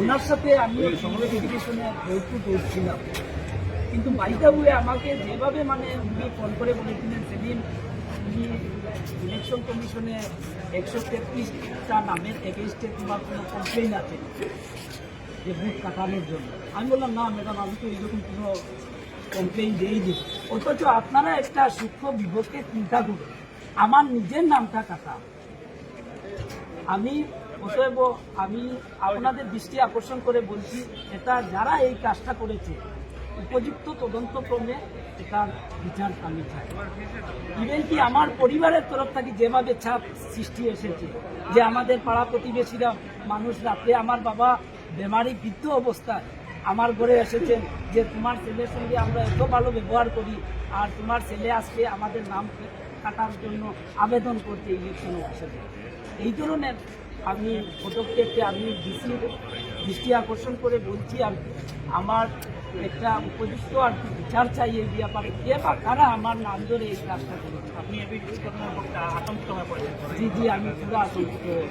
ওনার সাথে আমি ইনভেস্টিগেশনে বৈঠক করছিলাম কিন্তু বাইটা হয়ে আমাকে যেভাবে মানে উনি ফোন করে বলেছিলেন, সেদিন উনি ইলেকশন কমিশনে একশো তেত্রিশটা নামের এগেনস্টে তোমার কোনো কমপ্লেন আছে যে ভোট কাটানোর জন্য। আমি বললাম, না ম্যাডাম আমি তো এরকম কোনো কমপ্লেন দিয়েই দিই অথচ আপনারা একটা সূক্ষ্ম বিভক্তি চিন্তা করুন। আমার নিজের নামটা কাটা। আমি অতএব আমি আপনাদের দৃষ্টি আকর্ষণ করে বলছি, এটা যারা এই কাজটা করেছে, উপযুক্ত তদন্তক্রমে এটার বিচার আমি চাই। ইভেন কি আমার পরিবারের তরফ থেকে যেভাবে ছাপ সৃষ্টি এসেছে, যে আমাদের পাড়া প্রতিবেশীরা মানুষ রাত্রে আমার বাবা বেমারি বৃদ্ধ অবস্থায় আমার ঘরে এসেছেন, যে তোমার ছেলের সঙ্গে আমরা এত ভালো ব্যবহার করি, আর তোমার ছেলে আজকে আমাদের নাম কাটার জন্য আবেদন করতে ইলেকশন অফিসে এই ধরনের আমি পদক্ষেপে আমি ডিসির দৃষ্টি আকর্ষণ করে বলছি আর আমার একটা উপযুক্ত আর কি বিচার চাই এই ব্যাপারে। কে বা কারা আমার নাম ধরে এই কাজটা করেছে আপনি জি জি আমি পুরো আতঙ্কিত হয়ে।